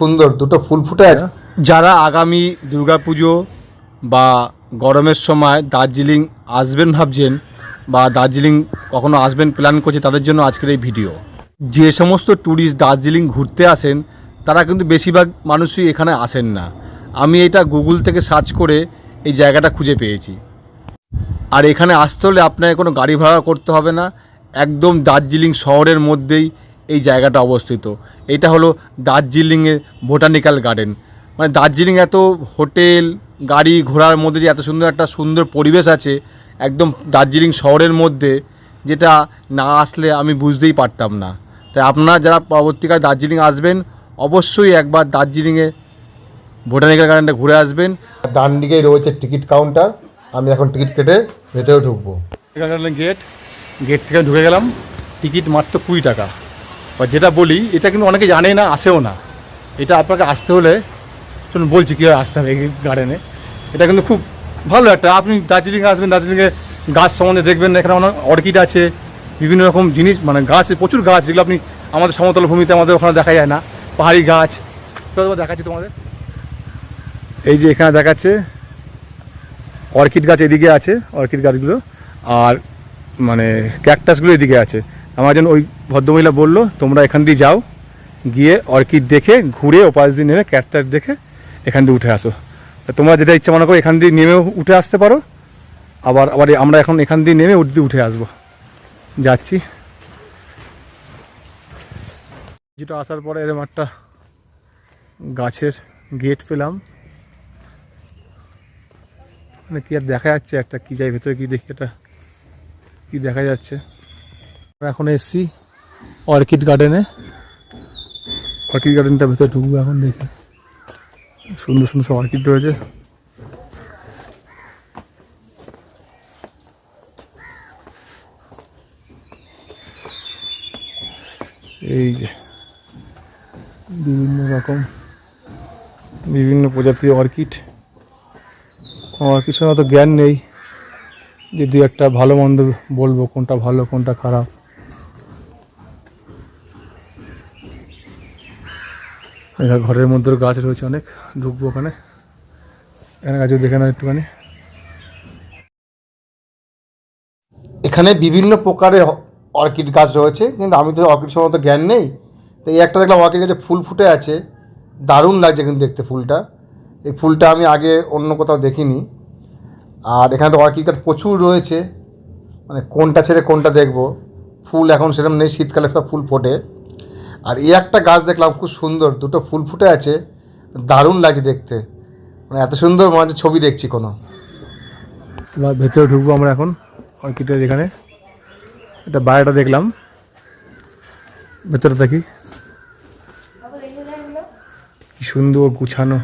সুন্দর, দুটো ফুল ফুটে আছে যারা আগামী দুর্গাপুজো বা গরমের সময় দার্জিলিং আসবেন ভাবছেন বা দার্জিলিং কখনো আসবেন প্ল্যান করছে তাদের জন্য আজকের এই ভিডিও যে সমস্ত ট্যুরিস্ট দার্জিলিং ঘুরতে আসেন, তারা কিন্তু বেশিরভাগ মানুষই এখানে আসেন না। আমি এটা গুগল থেকে সার্চ করে এই জায়গাটা খুঁজে পেয়েছি। আর এখানে আসতে হলে আপনাকে কোনো গাড়ি ভাড়া করতে হবে না। একদম দার্জিলিং শহরের মধ্যেই এই জায়গাটা অবস্থিত। এটা হলো দার্জিলিংয়ের বোটানিক্যাল গার্ডেন। মানে দার্জিলিং এত হোটেল গাড়ি ঘোড়ার মধ্যে যে এত সুন্দর একটা সুন্দর পরিবেশ আছে একদম দার্জিলিং শহরের মধ্যে যেটা না আসলে আমি বুঝতেই পারতাম না। তাই আপনারা যারা পরবর্তীকালে দার্জিলিং আসবেন অবশ্যই একবার দার্জিলিংয়ে বোটানিক্যাল গার্ডেনটা ঘুরে আসবেন। ডান দিকেই রয়েছে টিকিট কাউন্টার। আমি এখন টিকিট কেটে ভেতরে ঢুকবো। গেট গেট থেকে ঢুকে গেলাম। টিকিট মাত্র কুড়ি টাকা। বা যেটা বলি, এটা কিন্তু অনেকে জানে না, আসেও না। এটা আপনাকে আসতে হলে শুনুন বলছি কীভাবে আসতে হবে এই গার্ডেনে এটা কিন্তু খুব ভালো একটা, আপনি দার্জিলিংয়ে আসবেন, দার্জিলিংয়ে গাছ সম্বন্ধে দেখবেন, এখানে অনেক অর্কিড আছে, বিভিন্ন রকম জিনিস মানে গাছ, প্রচুর গাছ, যেগুলো আপনি আমাদের সমতল ভূমিতে আমাদের ওখানে দেখা যায় না। পাহাড়ি গাছ। দেখাচ্ছি তোমাদের? এই যে এখানে দেখাচ্ছে, অর্কিড গাছ এদিকে আছে, অর্কিড গাছগুলো, আর মানে ক্যাকটাসগুলো এদিকে আছে। আমার জন্য ওই ভদ্রমহিলা বলল, তোমরা এখান দিয়ে যাও, গিয়ে অর্কিড দেখে, ঘুরে ওপাশ দিয়ে নেমে ক্যাকটাস দেখে এখান দিয়ে উঠে আসো। তোমরা যেটা ইচ্ছা মনে করো, এখান দিয়ে নেমেও উঠে আসতে পারো। আবার আবার আমরা এখন এখান দিয়ে নেমে উঠে উঠে আসব। যাচ্ছি। যেটা আসার পরে এরম একটা গাছের গেট পেলাম। মানে কি আর দেখা যাচ্ছে একটা, কি যাই ভেতরে কি দেখি এটা কি দেখা যাচ্ছে। এখন এসছি অর্কিড গার্ডেনে। অর্কিড গার্ডেনটা ভেতরে ঢুকবো এখন দেখি। সুন্দর সুন্দর সব অর্কিড রয়েছে। এই যে, বিভিন্ন রকম, বিভিন্ন প্রজাতির অর্কিড। আমার কিছু অত জ্ঞান নেই। যে দু একটা ভালো মন্দ বলব, কোনটা ভালো, কোনটা খারাপ। ঘরের মধ্যে গাছ রয়েছে অনেক, ঢুকবো ওখানে। এখানে গাছ দেখে না একটুখানি। এখানে বিভিন্ন প্রকারের অর্কিড গাছ রয়েছে, কিন্তু আমি তো অর্কিড সম্বন্ধে জ্ঞান নেই। তো এই একটা দেখলাম অর্কিড গাছে ফুল ফুটে আছে। দারুণ লাগছে কিন্তু দেখতে ফুলটা। এই ফুলটা আমি আগে অন্য কোথাও দেখিনি। আর এখানে তো অর্কিড গাছ প্রচুর রয়েছে। মানে কোনটা ছেড়ে কোনটা দেখব। ফুল এখন সেরকম নেই, শীতকালে সব ফুল ফোটে। আর এই একটা গাছ দেখলাম, খুব সুন্দর, দুটো ফুল ফুটে আছে, দারুণ লাগছে দেখতে। মানে এত সুন্দর হচ্ছে ছবি দেখছি কোনো। এবার ভেতরে ঢুকবো আমরা এখন, অর্কিডের এখানে। এটা বাইরেটা দেখলাম। ভেতরে দেখি। কি সুন্দর গুছানো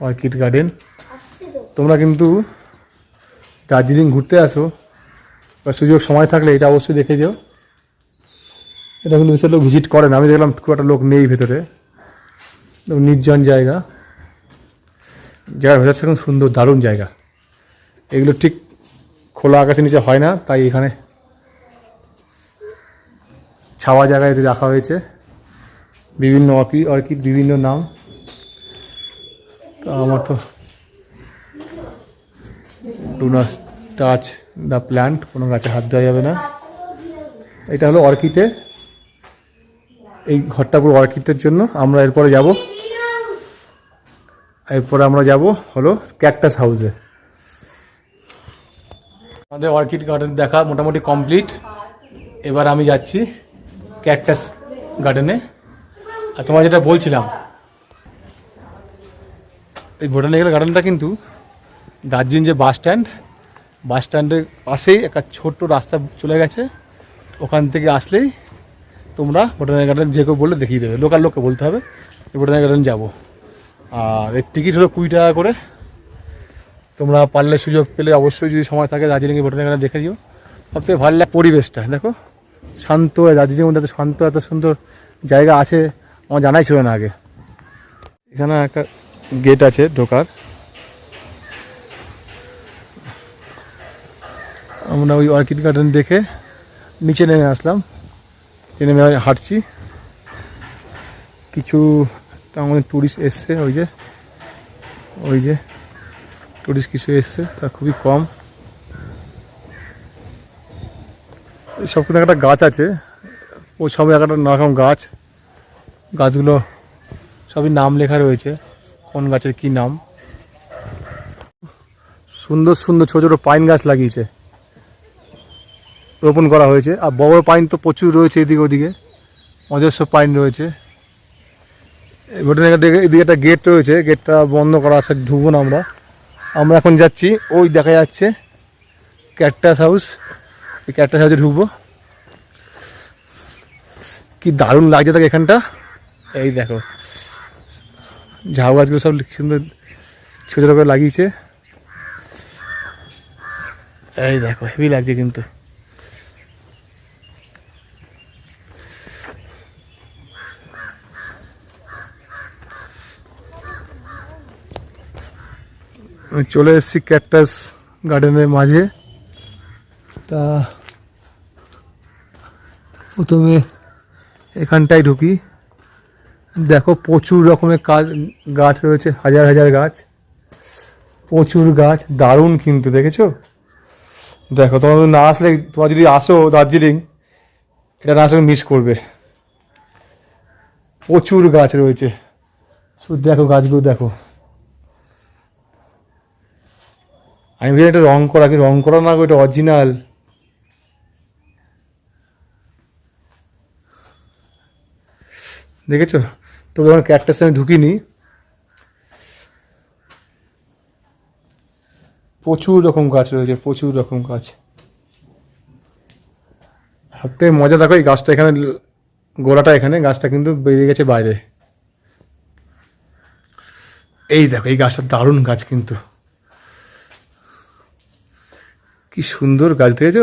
অর্কিড গার্ডেন। তোমরা কিন্তু দার্জিলিং ঘুরতে আসো, বা সুযোগ সময় থাকলে এটা অবশ্যই দেখে যেও। এটা কিন্তু বেশি লোক ভিজিট করে না আমি দেখলাম খুব একটা লোক নেই ভেতরে। নির্জন জায়গা। জায়গার ভেতরটা খুব সুন্দর, দারুণ জায়গা। এগুলো ঠিক খোলা আকাশের নিচে হয় না, তাই এখানে ছাওয়া জায়গায় এতে রাখা হয়েছে। বিভিন্ন অর্কিড অর্কিড বিভিন্ন নাম। তো আমার তো ডু টাচ দ্য প্ল্যান্ট কোনো গাছে হাত দেওয়া যাবে না। এটা হলো অর্কিডের এই ঘরটা পুরো অর্কিডের জন্য আমরা এরপরে যাব। এরপরে আমরা যাব হলো ক্যাকটাস হাউসে। আমাদের অর্কিড গার্ডেন দেখা মোটামুটি কমপ্লিট। এবার আমি যাচ্ছি ক্যাকটাস গার্ডেনে। আর তোমার যেটা বলছিলাম, এই বোটানিক্যাল গার্ডেনটা কিন্তু দার্জিলিং যে বাস স্ট্যান্ড, বাস স্ট্যান্ডের পাশেই একটা ছোট্ট রাস্তা চলে গেছে। ওখান থেকে আসলেই তোমরা বোটানিক্যাল গার্ডেন যে কেউ বললে দেখিয়ে দেবে। লোকাল লোককে বলতে হবে বোটানিক্যাল গার্ডেন যাব। আর এর টিকিট হলো কুড়ি টাকা করে। তোমরা পারলে সুযোগ পেলে অবশ্যই যদি সময় থাকে দার্জিলিংয়ে বোটানিক্যাল গার্ডেন দেখে দিও সবথেকে ভালো লাগে পরিবেশটা, দেখো। শান্ত দার্জিলিংয়ের মধ্যে এত শান্ত, এত সুন্দর জায়গা আছে, আমার জানাই ছিল না আগে। এখানে একটা গেট আছে ঢোকার। আমরা ওই অর্কিড গার্ডেন দেখে নিচে নেমে আসলাম। নেমে হাঁটছি। কিছু আমাদের টুরিস্ট এসছে, ওই যে ওই যে টুরিস্ট কিছু এসছে, তা খুবই কম। সব কিন্তু একটা গাছ আছে ওই সব একটা নানারকম গাছ। গাছগুলো সবই নাম লেখা রয়েছে, কোন গাছের কি নাম। সুন্দর সুন্দর ছোট ছোট পাইন গাছ লাগিয়েছে। রোপণ করা হয়েছে। আর বড় পাইন তো প্রচুর রয়েছে এদিকে ওদিকে। অজস্র পাইন রয়েছে। এদিকে একটা গেট রয়েছে। গেটটা বন্ধ করা আছে ঢুকবো না আমরা। আমরা এখন যাচ্ছি। ওই দেখা যাচ্ছে ক্যাকটাস হাউস এই ক্যাকটাস হাউসে ঢুকবো। কি দারুণ লাগছে তাকে এখানটা। এই দেখো। ঝাউ গাছগুলো সব সুন্দর ছোটো ছোটো করে লাগিয়েছে। এই দেখো হেভি লাগছে কিন্তু। আমি চলে এসেছি ক্যাকটাস গার্ডেনের মাঝে। তা প্রথমে এখানটায় ঢুকি। দেখো প্রচুর রকমের কাজ, গাছ রয়েছে, হাজার হাজার গাছ। প্রচুর গাছ, দারুণ কিন্তু, দেখেছ? দেখো, তোমার না আসলে, তোমার যদি আসো দার্জিলিং, এটা না আসলে মিস করবে। প্রচুর গাছ রয়েছে। শুধু দেখো গাছগুলো, দেখো। আমি ভেবেছি এটা রং করা, কি রং করা না এটা অরিজিনাল দেখেছ? তো যখন ক্যাকটাসে আমি ঢুকিনি। প্রচুর রকম গাছ রয়েছে, প্রচুর রকম গাছ। সবথেকে মজা দেখো, এই গাছটা এখানে, গোড়াটা এখানে, গাছটা কিন্তু বেরিয়ে গেছে বাইরে। এই দেখো, এই গাছটা দারুণ গাছ কিন্তু। কি সুন্দর গাছ, দেখেছ?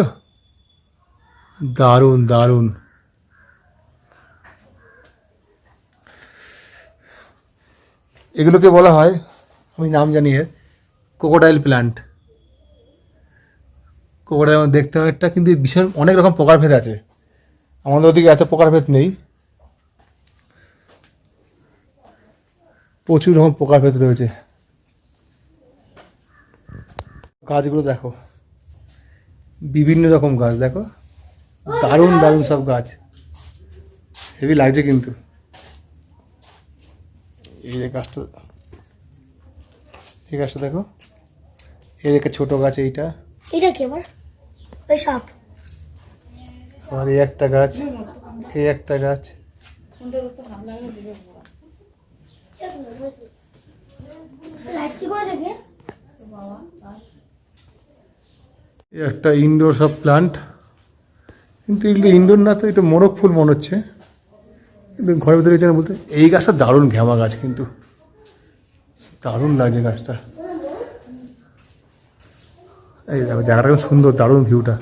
দারুণ দারুণ। এগুলোকে বলা হয়, আমি নাম জানি এর কোকোডাইল প্ল্যান্ট কোকোডাইল দেখতে অনেকটা, কিন্তু ভীষণ অনেক রকম প্রকারভেদ আছে। আমাদের ওদিকে এত প্রকারভেদ নেই। প্রচুর রকম প্রকারভেদ রয়েছে। গাছগুলো দেখো। বিভিন্ন রকম গাছ দেখো। দারুণ দারুণ সব গাছ। হেভি লাগছে কিন্তু। এই যে গাছটা এই গাছটা দেখো। এর একটা ছোট গাছ এইটা। এটা কি আমার ওই সাপ। আর এই একটা গাছ এই একটা গাছ। লাইট কি করে দেখে। এই একটা ইনডোর সব প্লান্ট কিন্তু এগুলো ইনডোর না তো এটা মোরগ ফুল মনে হচ্ছে। কিন্তু ঘরের ভিতরে যেন বলতে, এই গাছটা দারুণ ঘ্যামা গাছ কিন্তু। দারুণ লাগছে গাছটা। এই দেখো, জায়গাটা সুন্দর, দারুণ ভিউটা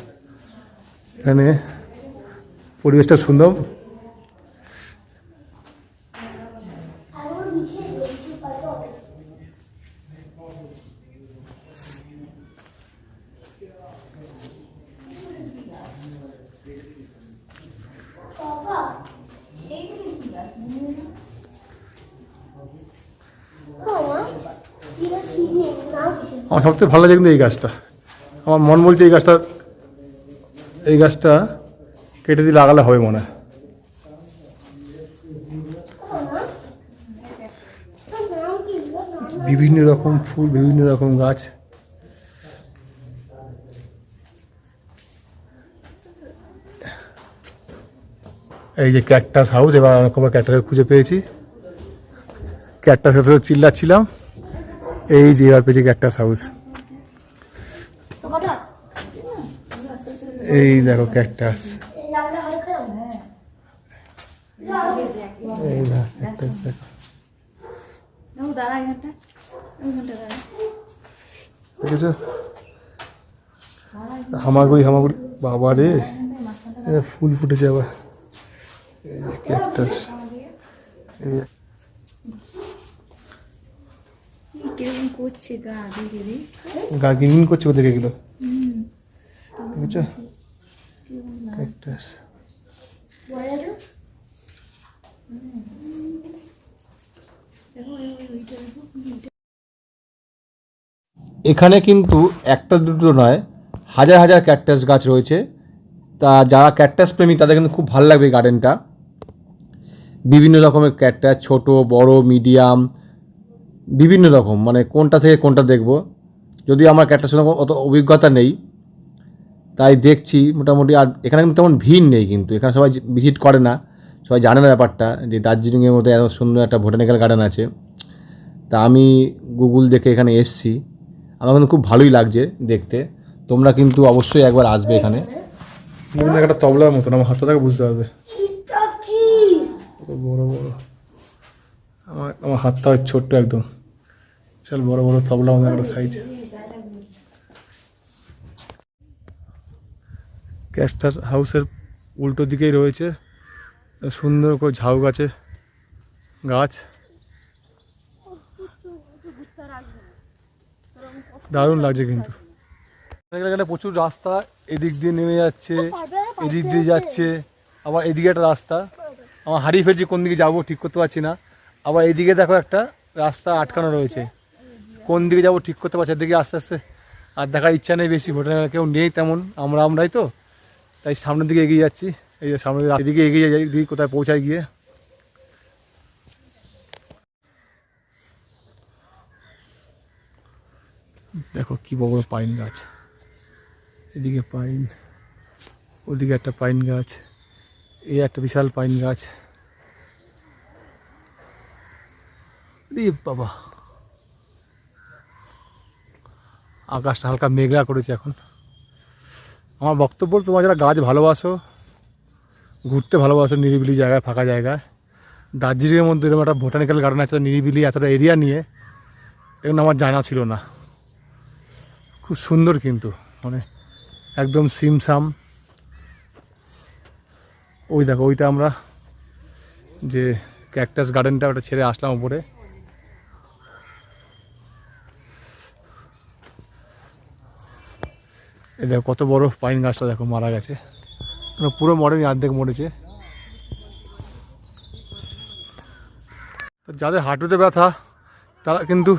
এখানে পরিবেশটা সুন্দর বাবা এটা সিনে নাম কিসের আমার সবথেকে ভালো লাগে কিন্তু এই গাছটা। আমার মন বলছে এই গাছটা এই গাছটা কেটে দিয়ে লাগালে হবে মনে হয়। বিভিন্ন রকম ফুল, বিভিন্ন রকম গাছ। এই যে ক্যাকটাস হাউস এবার অনেক ক্যাকটাস খুঁজে পেয়েছি। ক্যাকটাস হাউসে চিল্লাচ্ছিলাম। এই যে পেয়েছি ক্যাকটাস হাউস এই দেখো ক্যাকটাস এই এই না দেখো। দেখেছ? হামাগুড়ি হামাগুড়ি, বাবা রে। ফুল ফুটেছে আবার। ক্যাকটাস কীরকম করছে গা দেখে রে গা গিনগিন করছে ওদের এগুলো? দেখেছ? ক্যাকটাস এখানে কিন্তু একটা দুটো নয় হাজার হাজার ক্যাকটাস গাছ রয়েছে। তা যারা ক্যাকটাস প্রেমী তাদের কিন্তু খুব ভালো লাগবে গার্ডেনটা বিভিন্ন রকমের ক্যাকটাস ছোট বড় মিডিয়াম বিভিন্ন রকম মানে কোনটা থেকে কোনটা দেখব। যদি আমার ক্যাকটাসের সঙ্গে অত অভিজ্ঞতা নেই তাই দেখছি মোটামুটি। আর এখানে কিন্তু তেমন ভিড় নেই কিন্তু এখানে সবাই ভিজিট করে না। সবাই জানে না ব্যাপারটা যে দার্জিলিংয়ের মধ্যে এত সুন্দর একটা বোটানিক্যাল গার্ডেন আছে। তা আমি গুগল দেখে এখানে এসছি। আমার কিন্তু খুব ভালোই লাগছে দেখতে। তোমরা কিন্তু অবশ্যই একবার আসবে এখানে। একটা তবলার মতন আমার হাতটা বুঝতে পারবে। বড় বড়। আমার আমার হাতটা ছোট্ট একদম। বিশাল বড় বড় তবলা মতো একটা সাইজ ক্যাস্টার হাউসের উল্টো দিকেই রয়েছে। সুন্দর করে ঝাউ গাছে গাছ। দারুণ লাগছে কিন্তু। প্রচুর রাস্তা এদিক দিয়ে নেমে যাচ্ছে, এদিক দিয়ে যাচ্ছে। আবার এদিকে একটা রাস্তা। আমার হারিয়ে ফেলছি কোন দিকে যাব ঠিক করতে পারছি না। আবার এদিকে দেখো একটা রাস্তা আটকানো রয়েছে। কোন দিকে যাব ঠিক করতে পারছি এদিকে আস্তে আস্তে আর দেখার ইচ্ছা নেই বেশি। ভোটার কেউ নেই তেমন। আমরা আমরাই তো। তাই সামনের দিকে এগিয়ে যাচ্ছি। এই যে সামনের দিকে- এদিকে এগিয়ে যাই দিকে কোথায় পৌঁছায় গিয়ে। দেখো কি বড় পাইন গাছ। এদিকে পাইন, ওদিকে একটা পাইন গাছ। এই একটা বিশাল পাইন গাছ। রে বাবা। আকাশটা হালকা মেঘলা করেছে এখন। আমার বক্তব্য, তোমার যারা গাছ ভালোবাসো, ঘুরতে ভালোবাসো, নিরিবিলি জায়গায়, ফাঁকা জায়গায়, দার্জিলিংয়ের মধ্যে এরকম একটা বোটানিক্যাল গার্ডেন আছে, নিরিবিলি, এতটা এরিয়া নিয়ে, এগুলো আমার জানা ছিল না। খুব সুন্দর কিন্তু মানে একদম সিমসাম। ওই দেখো, ওইটা আমরা যে ক্যাকটাস গার্ডেনটা ওটা ছেড়ে আসলাম উপরে। এই দেখো কত বড় পাইন গাছটা দেখো মারা গেছে। মানে পুরো মরেনি অর্ধেক মরেছে। যাদের হাঁটুতে ব্যথা, তারা কিন্তু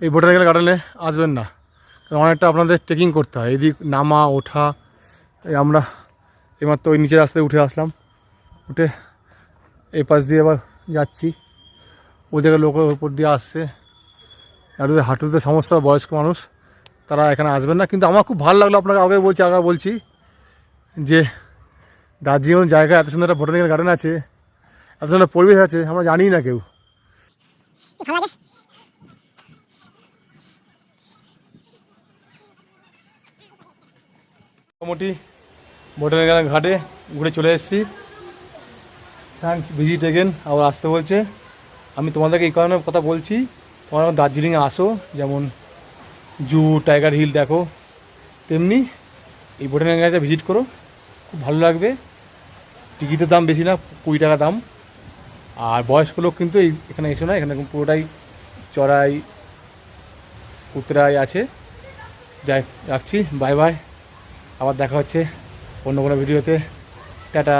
এই বোটানিক্যাল গার্ডেনে আসবেন না। কারণ অনেকটা আপনাদের ট্রেকিং করতে হয়। এদিক নামা, ওঠা, এই আমরা এইমাত্র ওই নিচের রাস্তায় উঠে আসলাম। উঠে এই পাশ দিয়ে আবার যাচ্ছি। ওই জায়গায় লোক উপর দিয়ে আসছে। আর হাঁটুতে সমস্যা বয়স্ক মানুষ। তারা এখানে আসবেন না। কিন্তু আমার খুব ভালো লাগল আপনাকে আগে বলছি আগে বলছি যে দার্জিলিং জায়গা এত সুন্দর একটা বোটানিক্যাল গার্ডেন আছে এত সুন্দর পরিবেশ আছে আমরা জানি না কেউ। মোটামুটি বোটানিক্যাল ঘাটে ঘুরে চলে এসেছি। থ্যাংকস ভিজিট এগেন আবার আসতে বলছে। আমি তোমাদেরকে এই কারণে কথা বলছি তোমরা দার্জিলিংয়ে আসো যেমন জু, টাইগার হিল দেখো। তেমনি এই বোটানিক্যাল গার্ডেনটা ভিজিট করো। খুব ভালো লাগবে। টিকিটের দাম বেশি না, কুড়ি টাকা দাম। আর বয়স্ক লোক কিন্তু এই এখানে এসো না, এখানে পুরোটাই চড়াই উতরাই আছে। যাই, রাখছি বাই বাই আবার দেখা হচ্ছে অন্য কোনো ভিডিওতে টাটা।